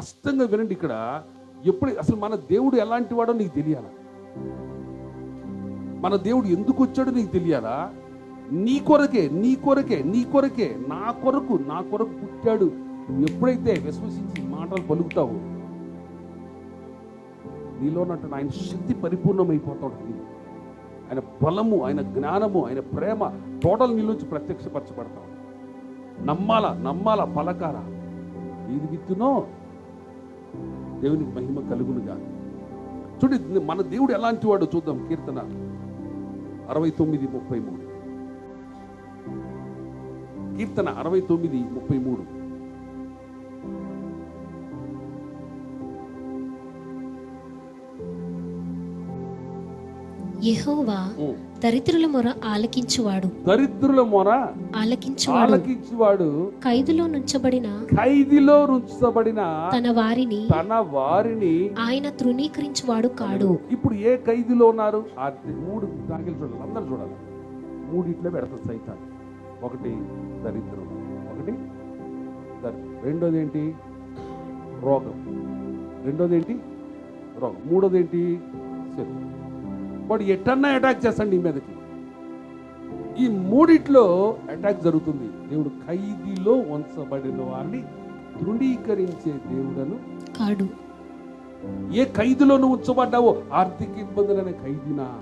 స్పష్టంగా వినండి ఇక్కడ. ఎప్పుడు అసలు మన దేవుడు ఎలాంటి వాడో నీకు తెలియాలా? మన దేవుడు ఎందుకు వచ్చాడో నీకు తెలియాలా? నీ కొరకే నీ కొరకే నీ కొరకే నా కొరకు నా కొరకు పుట్టాడు. నువ్వు ఎప్పుడైతే విశ్వసించి మాటలు పలుకుతావు నీలో ఆయన శక్తి పరిపూర్ణమైపోతాడు. నీలో. ఆయన బలము ఆయన జ్ఞానము ఆయన ప్రేమ టోటల్ నీలోంచి ప్రత్యక్షపరచబడతావు. నమ్మాలా నమ్మాలా పలకారా ఏది విత్తునో దేవునికి మహిమ కలుగునుగా చూడండి మన దేవుడు ఎలాంటి వాడు చూద్దాం కీర్తన అరవై తొమ్మిది ముప్పై మూడు. కీర్తన అరవై తొమ్మిది ముప్పై మూడు. యెహోవా దరిద్రుల మొర ఆలకించువాడు. దరిద్రుల మొర ఆలకించువాడు. ఆలకించువాడు. ఖైదులో నుంచబడిన ఖైదీలో రుంచబడిన తన వారిని తన వారిని ఆయన తృణీకరించువాడు కాడు. ఇప్పుడు ఏ ఖైదీలో ఉన్నారు? ఆ మూడు దాఖలు చూడాలి అందరు చూడాలి. మూడిట్లో పెడతారు సైతాన్ని ఒకటి దరిద్రం ఒకటి రెండోది ఏంటి రోగం. రెండోది ఏంటి రోగం. మూడోది ఏంటి శత్రు. వాడు ఎట్టన్నా అటాక్ చేస్తాడు నీ మీదకి. ఈ మూడిట్లో అటాక్ జరుగుతుంది. దేవుడు ఖైదీలో ఉంచబడిన వారిని తృణీకరించే దేవుడను కాడు. ఏ ఖైదులో నువ్వు ఉంచబడ్డావో ఆర్థిక ఇబ్బందులనే ఖైదీనా?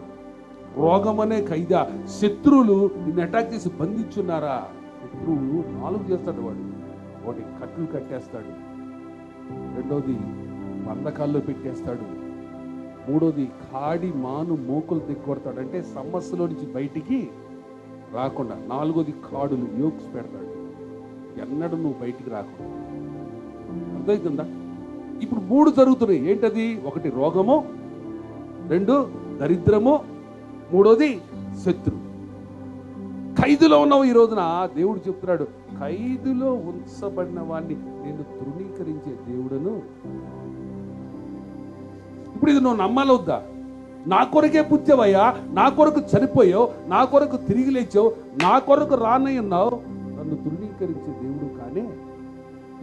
రోగం అనే ఖైదా? శత్రువులు నిన్ను అటాక్ చేసి బంధించున్నారా? శత్రువు నాలుగు చేస్తాడు వాడు. ఒకటి కట్లు కట్టేస్తాడు. రెండోది బంధకాల్లో పెట్టేస్తాడు. మూడోది కాడి మాను మోకులు దిగ్గొడతాడు అంటే సమస్యలో నుంచి బయటికి రాకుండా. నాలుగోది కాడులు యోక్స్ పెడతాడు. ఎన్నడూ నువ్వు బయటికి రాకుండా. అర్థమవుతుందా ఇప్పుడు మూడు జరుగుతున్నాయి. ఏంటది? ఒకటి రోగము రెండు దరిద్రము మూడోది శత్రు. ఖైదులో ఉన్నావు ఈ రోజున. దేవుడు చెప్తున్నాడు ఖైదులో ఉంచబడిన వాడిని నేను తృణీకరించే దేవుడను ఇప్పుడు ఇది నువ్వు నమ్మాలొద్దా నా కొరకే పుత్యవయ్యా నా కొరకు చనిపోయావు నా కొరకు తిరిగి లేచావు నా కొరకు రానయ్యున్నావు. నన్ను ధృవీకరించే దేవుడు కానీ.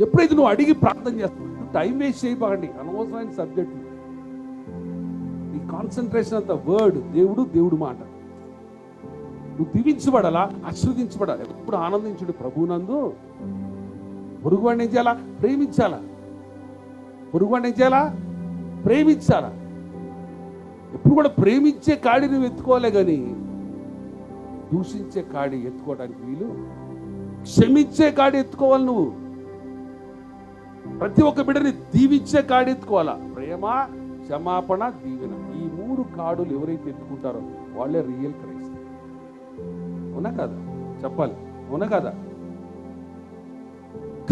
ఎప్పుడైతే నువ్వు అడిగి ప్రార్థన చేస్తావు నువ్వు టైం వేస్ట్ చేయబాకండి అనవసరమైన సబ్జెక్టు నీ కాన్సన్ట్రేషన్ అంత వర్డ్ దేవుడు దేవుడు మాట. నువ్వు దీవించబడాలా ఆశ్రవదించబడాలి? ఎప్పుడు ఆనందించుడు ప్రభునందు? పొరుగువాడిని ఏం చేయాలా? ప్రేమించాలా? పొరుగువాడిని ఏం చేయాలా? ప్రేమించాలా? ఎప్పుడు కూడా ప్రేమించే కాడి నువ్వు ఎత్తుకోలే కానీ దూషించే కాడి ఎత్తుకోవడానికి వీలు. క్షమించే కాడి ఎత్తుకోవాలి నువ్వు. ప్రతి ఒక్క బిడ్డని దీవించే కాడి ఎత్తుకోవాలా? ప్రేమ క్షమాపణ దీవెన. ఈ మూడు కాడులు ఎవరైతే ఎత్తుకుంటారో వాళ్ళే రియల్ క్రైస్తవ అవునా కదా? చెప్పాలి. అవునా కదా?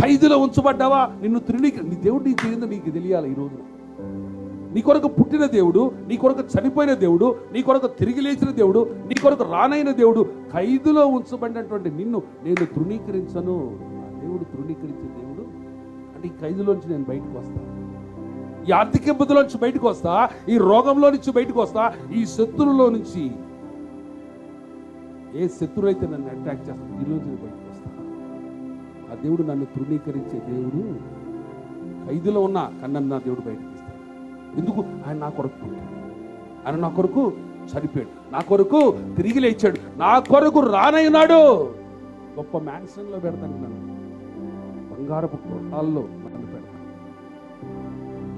ఖైదులో ఉంచబడ్డావా? నిన్ను తృణీక నీ దేవుడు నీకు తెలియదు నీకు తెలియాలి ఈ రోజున. నీ కొరకు పుట్టిన దేవుడు నీ కొరకు చనిపోయిన దేవుడు నీ కొరకు తిరిగి లేచిన దేవుడు నీ కొరకు రానైన దేవుడు ఖైదులో ఉంచబడినటువంటి నిన్ను నేను తృణీకరించను. దేవుడు తృణీకరించే దేవుడు. అంటే ఈ ఖైదులోంచి నేను బయటకు వస్తాను ఈ ఆర్థిక ఇబ్బందులోంచి బయటకు వస్తా. ఈ రోగంలో నుంచి బయటకు వస్తా. ఈ శత్రువులో నుంచి ఏ శత్రువు అయితే నన్ను అటాక్ చేస్తాను దీనిలోంచి నేను బయటకు వస్తా. ఆ దేవుడు నన్ను తృణీకరించే దేవుడు. ఖైదులో ఉన్న కన్నన్న దేవుడు బయటకు ఎందుకు? ఆయన నా కొరకు. పుట్టాడు ఆయన నా కొరకు చనిపోయాడు. నా కొరకు తిరిగి లేచాడు. నా కొరకు రానయ్యున్నాడు. గొప్ప మ్యాన్షన్లో పెడతాను నన్ను. బంగారపు కొట్టాల్లో నన్ను పెడతాను.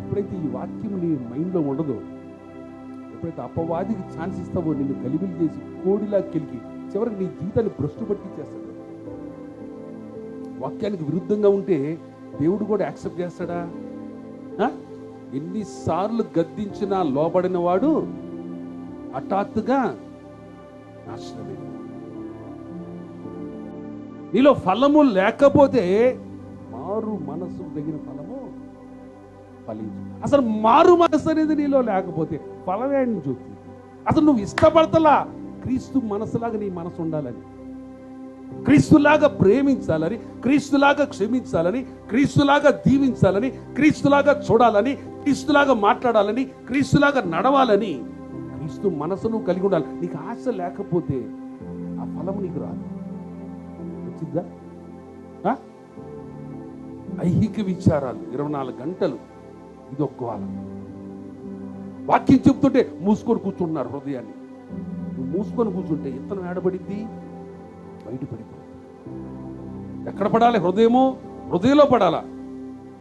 ఎప్పుడైతే ఈ వాక్యం నీ మైండ్లో ఉండదో ఎప్పుడైతే అపవాదికి ఛాన్స్ ఇస్తావో నిన్ను కలిబిలి చేసి కోడిలా కెలికి చివరికి నీ జీవితాన్ని భ్రష్టు పట్టి చేస్తాడు. వాక్యానికి విరుద్ధంగా ఉంటే దేవుడు కూడా యాక్సెప్ట్ చేస్తాడా? ఎన్నిసార్లు గద్దించినా లోబడిన వాడు హఠాత్తుగా నాశనమే నీలో ఫలము లేకపోతే మారు మనసు తగిన ఫలము ఫలించు అసలు మారు మనసు అనేది నీలో లేకపోతే ఫలమే నుంచి వస్తుంది అసలు నువ్వు ఇష్టపడతలా క్రీస్తు మనసులాగా నీ మనసు ఉండాలని. క్రీస్తులాగా ప్రేమించాలని క్రీస్తులాగా క్షమించాలని క్రీస్తులాగా దీవించాలని క్రీస్తులాగా చూడాలని క్రీస్తులాగా మాట్లాడాలని క్రీస్తులాగా నడవాలని క్రీస్తు మనసును కలిగి ఉండాలి. నీకు ఆశ లేకపోతే ఆ ఫలం నీకు రాదు. వచ్చిందా? ఆ? ఐహిక విచారాలు ఇరవై నాలుగు గంటలు ఇది ఒక గోల వాక్యం చెప్తుంటే మూసుకొని కూర్చుంటున్నారు హృదయాన్ని. మూసుకొని కూర్చుంటే ఇత్తనం ఏడబడింది బయటపడిపోతుంది ఎక్కడ పడాలి? హృదయము? హృదయంలో పడాలా?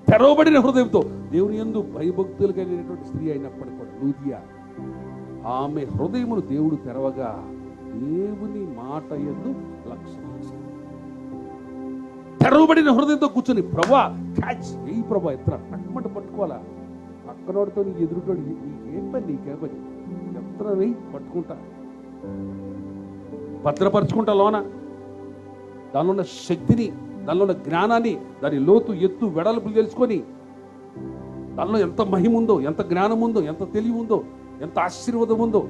తెరవబడిన హృదయంతో. దేవుని యందు భయభక్తులు కలిగినటువంటి స్త్రీ అయినప్పటికీ కూడా లూదియా ఆమె హృదయమును దేవుడు తెరవగా దేవుని మాట ఎందు లక్ష్యం తెరవబడిన హృదయంతో కూర్చొని ప్రభా క్యాచ్ ఏ ప్రభా ఎత్తున టక్మంట పట్టుకోవాలా? పక్కనోడితో నీ ఎదురుటోడు నీకేం పని నీకే పని? ఎత్తన వెయ్యి పట్టుకుంటా. భద్రపరుచుకుంటా లోన. దానిలో ఉన్న శక్తిని దానిలో ఉన్న జ్ఞానాన్ని దాని లోతు ఎత్తు వెడల్పులు తెలుసుకొని దానిలో ఎంత మహిమ ఉందో ఎంత జ్ఞానం ఉందో ఎంత తెలివి ఉందో ఎంత ఆశీర్వాదం ఉందో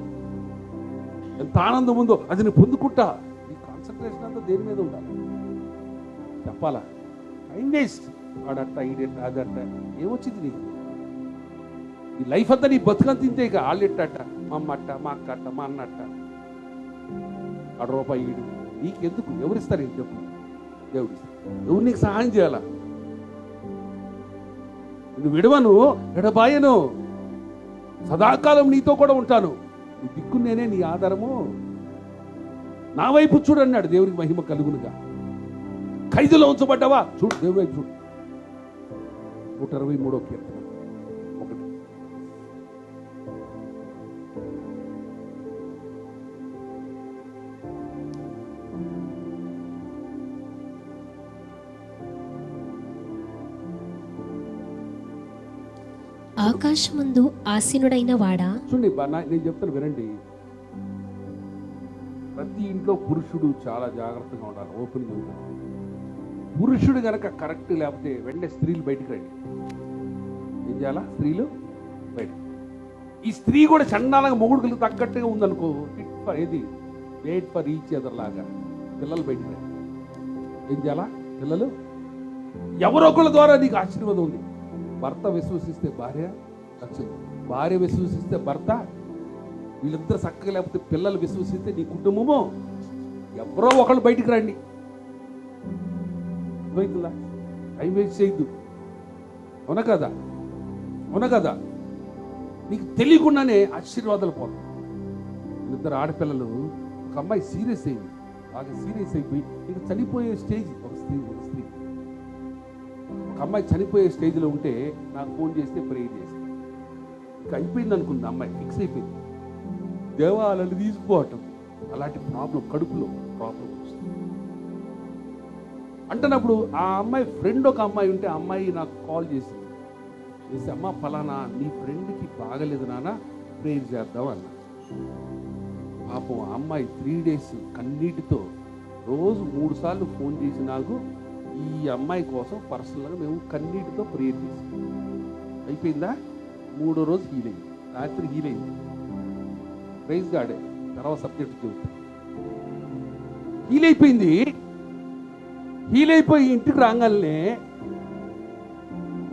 ఎంత ఆనందం ఉందో అది నేను పొందుకుంటా ఈ కాన్సన్ట్రేషన్ అంతా దేని మీద ఉండాలి? చెప్పాలా? టైం వేస్ట్ ఆడట్ట ఈడట్ట అదట్ట. ఏమొచ్చింది నీకు? ఈ లైఫ్ అంతా నీ బతుకంత తింటే ఇక. వాళ్ళెట్టట మా అమ్మ అట్ట మా అక్క అట్ట మా అన్న అట్ట ఆడ రూపాయి ఈడు. నీకెందుకు? ఎవరిస్తారు ఈ చెప్పు దేవుడు ఎవరు నీకు సహాయం చేయాలా? నువ్వు విడవను విడబాయను సదాకాలం నీతో కూడా ఉంటాను. నీ దిక్కు నేనే నీ ఆధారము. నా వైపు చూడు అన్నాడు దేవునికి మహిమ కలుగునుగా. ఖైదులో ఉంచబడ్డావా? చూడు దేవుడి వైపు చూడు. నూట అరవై మూడో కీర్తన. ఆకాశమందు ఆసీనుడైన వాడా? చూడండి నేను చెప్తాను వినండి. ప్రతి ఇంట్లో పురుషుడు చాలా జాగ్రత్తగా ఉండాలి ఓపెన్ పురుషుడు కనుక కరెక్ట్ లేకపోతే వెంటనే స్త్రీలు బయటికి రండి. ఏం చేయాలా? స్త్రీలు బయట ఈ స్త్రీ కూడా చండాలంగా మొగుడుకులు తగ్గట్టుగా ఉందనుకో ఫిట్ ఫర్ ఏది? వెయిట్ ఫర్ ఈచ్ అదర్ లాగా. పిల్లలు బయటికి రండి. ఏం చేయాలా? పిల్లలు? ఎవరో ఒకళ్ళ ద్వారా నీకు ఆశీర్వాదం ఉంది. భర్త విశ్వసిస్తే భార్య రక్షణ భార్య విశ్వసిస్తే భర్త వీళ్ళిద్దరు చక్కగా లేకపోతే పిల్లలు విశ్వసిస్తే నీ కుటుంబము? ఎవరో ఒకళ్ళు బయటికి రండి. అర్థమవుతుందా టైం వేస్ట్ చేయొద్దు. అవునా కదా? అవునా కదా? నీకు తెలియకుండానే ఆశీర్వాదాలు పోతాం ఇద్దరు ఆడపిల్లలు ఒక అమ్మాయి సీరియస్ అయింది. బాగా సీరియస్ అయిపోయి ఇక చనిపోయే స్టేజ్ ఒక స్త్రీ ఒక స్త్రీ. ఒక అమ్మాయి చనిపోయే స్టేజ్లో ఉంటే నాకు ఫోన్ చేస్తే ప్రేయర్ చేసి అయిపోయింది అనుకుంది అమ్మాయి ఫిక్స్ అయిపోయింది. దేవాలను తీసుకోవటం అలాంటి ప్రాబ్లం కడుపులో ప్రాబ్లం వస్తుంది. అంటున్నప్పుడు ఆ అమ్మాయి ఫ్రెండ్ ఒక అమ్మాయి ఉంటే ఆ అమ్మాయి నాకు కాల్ చేసింది. చేసి అమ్మ ఫలానా నీ ఫ్రెండ్కి బాగలేదు నాన్న ప్రేయర్ చేద్దాం అన్న. పాపం ఆ అమ్మాయి త్రీ డేస్ కన్నీటితో రోజు మూడు సార్లు ఫోన్ చేసి నాకు ఈ అమ్మాయి కోసం పర్సనల్గా మేము కన్నీటితో ప్రేయర్ చేసాం అయిపోయిందా? మూడో రోజు హీల్ అయింది రాత్రి హీల్ అయింది ప్రైజ్ గాడే తర్వాత సబ్జెక్ట్ చెబుతా హీల్ అయిపోయింది. హీల్ అయిపోయి ఇంటికి రాగానే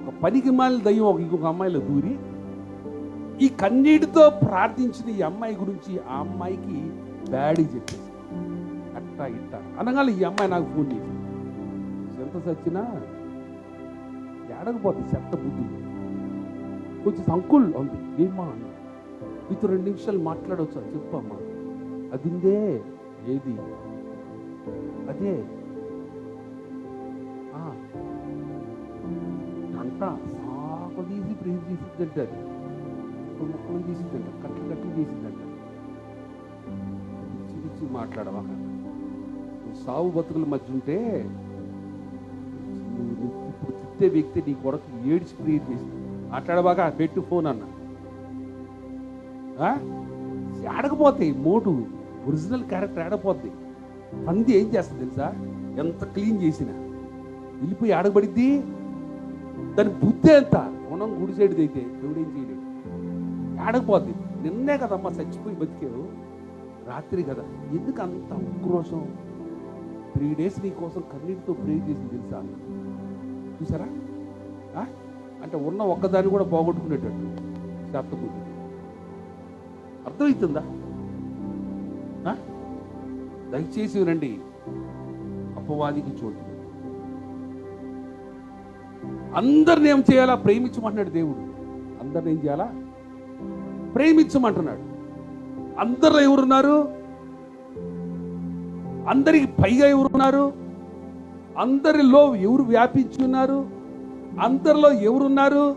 ఒక పనికి మాలిన దయ్యం ఒక ఇంకొక అమ్మాయిలో దూరి ఈ కన్నీటితో ప్రార్థించిన ఈ అమ్మాయి గురించి ఆ అమ్మాయికి బ్యాడీ చెప్పేసి అట్టా ఇట్టా అనగానే ఈ అమ్మాయి నాకు ఫోన్ చేసింది. ఎంత సచ్చినా ఏడకపోతే చెత్త బుద్ధి కొంచెం అంకుల్ అంది ఏమ్మా? అన్న మీతో రెండు నిమిషాలు మాట్లాడవచ్చా చెప్పమ్మా. అదిందే ఏది? అదే. ఆ. అంట సాప తీసి ప్రేమ్ చేసిద్దంట అది. ముక్కలు ముక్కలు కట్లు కట్లు చేసిద్దంట పిచ్చి పిచ్చి మాట్లాడవా? సావు బతుకుల మధ్య ఉంటే నువ్వు తిట్టే వ్యక్తి నీ కొరకు ఏడ్చి ప్రేయర్ చేసింది. మాట్లాడబాగా పెట్టు ఫోన్ అన్న. ఆ? ఆడకపోతాయి మోటు ఒరిజినల్ క్యారెక్టర్ ఆడపోద్ది పంది ఏం చేస్తుంది తెలుసా? ఎంత క్లీన్ చేసినా. వెళ్ళిపోయి ఆడబడిద్ది. దాని బుద్ధి ఎంత? గుణం గుడి సైడ్ది అయితే దేవుడేం చేయలేడు. ఆడకపోద్ది. నిన్నే కదమ్మా చచ్చిపోయి బతికావు. రాత్రి కదా. ఎందుకు అంత ఉక్రోషం? త్రీ డేస్ నీ కోసం కన్నీటితో ప్రే చేసింది తెలుసా చూసారా? ఆ? అంటే ఉన్న ఒక్కదాన్ని కూడా పోగొట్టుకునేటట్టు శాప్తకుడు అర్థమవుతుందా ఆ? దయచేసి రండి. అపవాదికి చోటు. అందరిని ఏం చేయాలా? ప్రేమించమంటున్నాడు దేవుడు. అందరిని ఏం చేయాలా? ప్రేమించమంటున్నాడు. అందరిలో ఎవరున్నారు? అందరికి పైగా ఎవరున్నారు? అందరిలో ఎవరు వ్యాపించి ఉన్నారు? అందరిలో ఎవరున్నారు?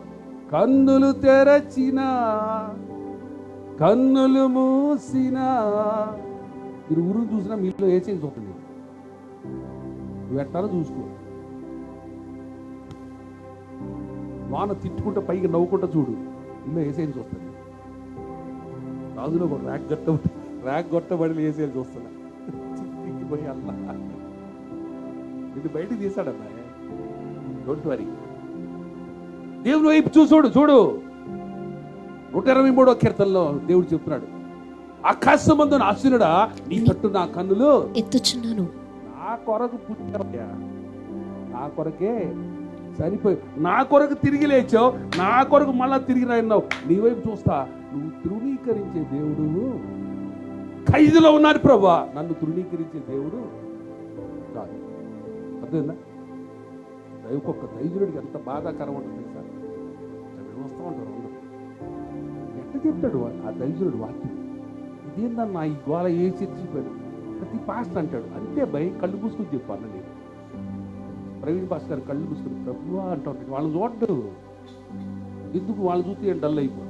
కన్నులు తెరచిన కన్నులు మూసిన. మీరు ఊరు చూసినా మీలో ఏ చేసి అవుతుంది? నువ్వు ఎట్టాలో చూసుకో. వాన తిట్టుకుంటే పైకి నవ్వుకుంటా చూడు. ఇల్లు ఏసేది చూస్తుంది రాజులో ఒక ర్యాక్ గట్ట ర్యాక్ గొట్టబడి ఏసేది చూస్తున్నా పోయి అల్లా ఇది బయటికి తీసాడన్నా డోంట్ వరీ దేవుని వైపు చూసోడు చూడు. నూట ఇరవై మూడో కీర్తనలో దేవుడు చెప్తున్నాడు ఆకాశమందు ఆశీనుడా నీ తట్టు నా కన్నులు ఎత్తుచున్నాను. నా కొరకు పుట్టావయ్యా. నా కొరకే సరిపోయి నా కొరకు తిరిగి లేచావు నా కొరకు మళ్ళా తిరిగి రాయినావు నీ వైపు చూస్తా నువ్వు తృణీకరించే దేవుడు. ఖైదులో ఉన్నారు ప్రభా నన్ను తృణీకరించే దేవుడు కాదు. అర్థమైందా? దైవకొక్క దైవుడికి ఎంత బాధాకరం ఉంటుంది తెలుసా? వస్తూ ఉంటారు అందరూ. ఎట్ట చెప్తాడు ఆ దైవుడు వాక్యం? ఇదేందన్నా ఈ గోళ ఏ చర్చిపోయాడు ప్రతి పాస్ట్ అంటాడు అంతే భయ్ కళ్ళు పూసుకుని చెప్పాను నేను ప్రవీణ్ భాస్ గారు కళ్ళు పూసుకుని ప్రభువా అంటూ ఉంటాడు. వాళ్ళని చూడ్డు. ఎందుకు? వాళ్ళు చూస్తే ఏం డల్ అయిపో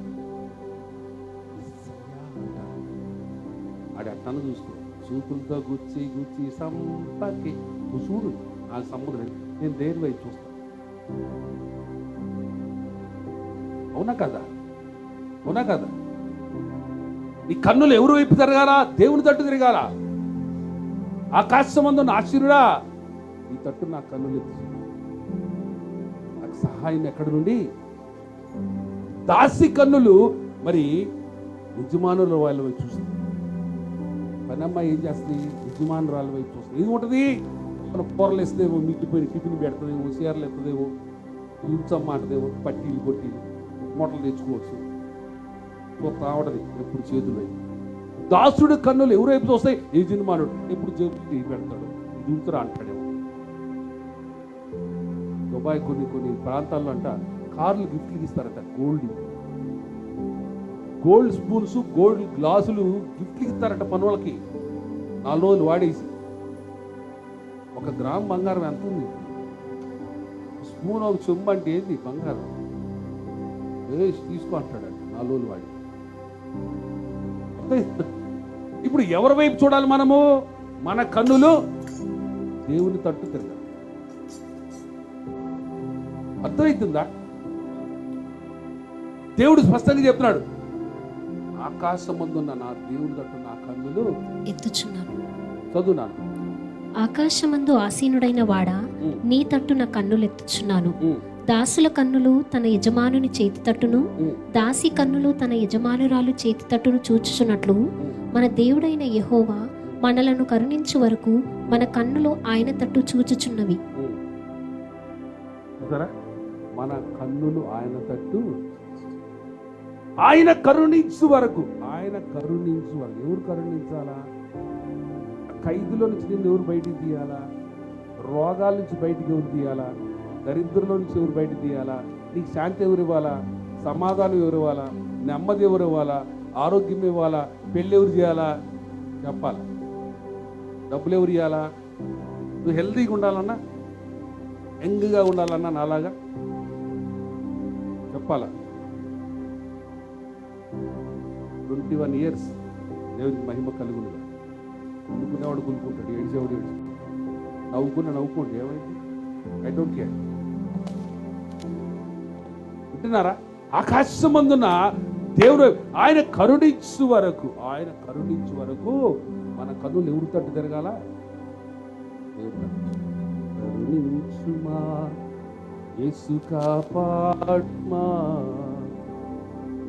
ఆడి అట్టను చూసుకో. చూపులతో గుచ్చి గుచ్చి సంపకి. చూడు నాకు సముద్రం. నేను దేని వైపు చూస్తాను? అవునా కదా? అవునా కదా? నీ కన్నులు ఎవరు వైపు తిరగాల? దేవుని తట్టు తిరగాల? ఆకాశమందు ఆశీరుడా నీ తట్టు నా కన్నులు ఎత్తు. నాకు సహాయం ఎక్కడి నుండి? దాసి కన్నులు మరి యజమానుల వాళ్ళ వైపు చూస్తుంది. పనమ్మ ఏం చేస్తుంది? యజమానురాల వైపు చూస్తుంది. ఇది ఉంటుంది? మన పొరలేస్తుందేమో మిగిలిపోయిన టిఫిన్ పెడుతుందేమో చీరలు ఎత్తదేమో ఉంచమ్మాటదేమో పట్టీలు కొట్టి మూటలు తెచ్చుకోవచ్చు. చూస్తా ఉంటది ఎప్పుడు చేతులు దాసుడు కన్నులు ఎవరు చూస్తాయి ఏ జన్మాడు ఎప్పుడు చేతులు పెడతాడు. ఇది ఉంచురా అంటాడేమో. దుబాయ్ కొన్ని కొన్ని ప్రాంతాల్లో అంట కార్లు గిఫ్ట్లు ఇస్తారట గోల్డ్ గోల్డ్ స్పూన్స్ గోల్డ్ గ్లాసులు గిఫ్ట్లు ఇస్తారట పనులకి నాలుగు రోజులు వాడేసి ఒక గ్రామ్ బంగారం ఎంత ఉంది స్పూన్ ఒక చెంబు అంటే ఏంది బంగారం? వేసి తీసుకో అంటాడు నాలుగు వాడి? ఇప్పుడు ఎవరి వైపు చూడాలి మనము? మన కన్నులు? దేవుని తట్టు తిరగాలి అర్థమవుతుందా దేవుడు స్పష్టంగా చెప్తున్నాడు ఆకాశమందున్న నా దేవుని తట్టు నా కన్నులు ఎత్తుచున్నాను. చదువునాను ఆకాశమందు ఆసీనుడైన వాడా నీ తట్టున కన్నులెత్తుచున్నాను. ఉమ్, దాసుల కన్నులు తన యజమానుని చేతి తట్టును దాసి కన్నులు తన యజమానురాలు చేతి తట్టును చూచుచున్నట్లు. మన దేవుడైన యెహోవా మనలను కరుణించు వరకు మన కన్నులు ఆయన తట్టు చూచుచున్నవి. మన కన్నులు ఆయన తట్టు ఆయన కరుణించు వరకు ఆయన కరుణించు వరకు. ఎవరు కరుణించాలా? ఖైదులో నుంచి నిన్ను ఎవరు బయటికి తీయాలా? రోగాల నుంచి బయటికి ఎవరు తీయాలా? దరిద్రంలో నుంచి ఎవరు బయటికి తీయాలా? నీకు శాంతి ఎవరు ఇవ్వాలా? సమాధానం ఎవరు ఇవ్వాలా? నెమ్మది ఎవరు ఇవ్వాలా? ఆరోగ్యం ఇవ్వాలా? పెళ్ళి ఎవరు చేయాలా? చెప్పాలి? డబ్బులు ఎవరు ఇవ్వాలా? నువ్వు హెల్తీగా ఉండాలన్నా యంగ్గా ఉండాలన్నా నాలాగా చెప్పాలా? ట్వంటీ వన్ ఇయర్స్ దేవునికి మహిమ కలుగునుగా. కులుకునేవాడు కులుకుంటాడు ఏడిసేవాడు ఏడు నవ్వుకున్న నవ్వుకోండి. ఏమైంది? I don't care. వింటున్నారా? ఆకాశమందున దేవుడు ఆయన కరుణించు వరకు ఆయన కరుణించు వరకు మన కన్నులు ఎవరు తట్టు తిరగాల? దేవుడు తట్టు. కరుణించుమా? యేసు కాపాడుమా?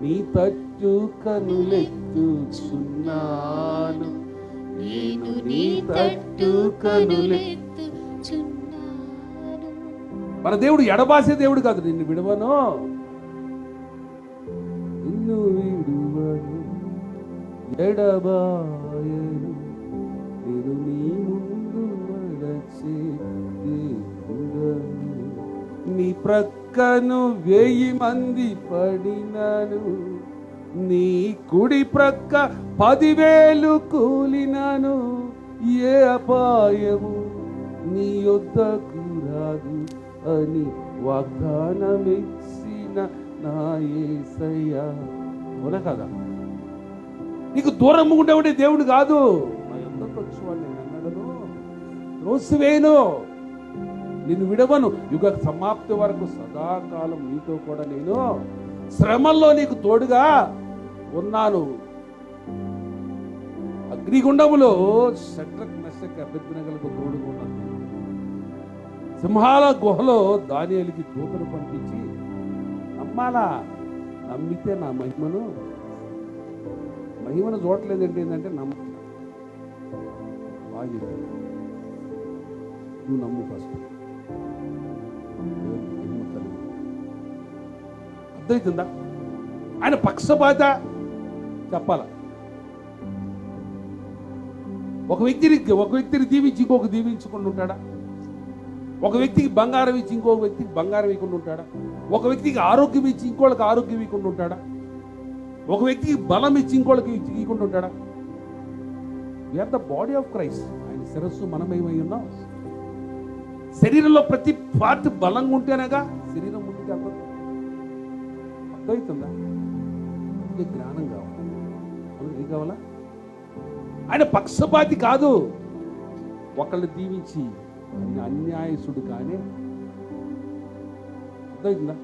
నీ తట్టు కనులెత్తుచున్నాను. నేను నీ తట్టు కనులె మన దేవుడు ఎడబాసే దేవుడు కాదు నిన్ను విడవను. నిన్ను విడువను. ఎడబాయను. నేను నీ ముందు నడచే దేవుడను. నీ ప్రక్కను వెయ్యి మంది పడినను. నీ కుడి ప్రక్క పదివేలు కూలినను ఏ అపాయము నీ యొద్దకు రాదు అని వాగ్దానమిచ్చిన నా ఏసయ్య. అవునా కదా? నీకు దూరం ఉండేవాడే దేవుడు కాదు. నా యొద్దకు వచ్చేవాడు నేను అన్నాడను త్రోసివేను నిన్ను విడవను. యుగ సమాప్తి వరకు సదాకాలం నీతో కూడా నేను శ్రమల్లో నీకు తోడుగా ఉన్నాను. అగ్నిగుండములో షట్రక్ మెస్సక్ అభ్యర్థనగలకు తోడుగా కూడా సింహాల గుహలో దానియలికి దూతను పంపించి నమ్మాలా నమ్మితే నా మహిమను మహిమను చూడట్లేదంటే ఏంటంటే నమ్మ బాగా నువ్వు నమ్ము ఫస్ట్ అర్థమవుతుందా? ఆయన పక్షపాత చెప్పాలా? ఒక వ్యక్తిని ఒక వ్యక్తిని దీవించి ఇంకొక దీవించకుండా ఉంటాడా? ఒక వ్యక్తికి బంగారం ఇచ్చి ఇంకొక వ్యక్తికి బంగారం ఇవ్వకుండా ఉంటాడా? ఒక వ్యక్తికి ఆరోగ్యం ఇచ్చి ఇంకోళ్ళకి ఆరోగ్యం ఇవ్వకుండా ఉంటాడా? ఒక వ్యక్తికి బలం ఇచ్చి ఇంకోళ్ళకి ఇచ్చి ఇవ్వకుండా ఉంటాడా? We are the body of Christ ఆయన శిరస్సు మనమేమై ఉన్నాం. శరీరంలో ప్రతి పార్ట్ బలంగా ఉంటేనేగా శరీరం ముందుకు వెళ్ళదు. అర్థమవుతుందా? అందుకే జ్ఞానం కావాలి. అవును, ఏం కావాలా? ఆయన పక్షపాతి కాదు. ఒకళ్ళు దీవించి అన్యాయసుడు కానీ. అర్థమవుతుందా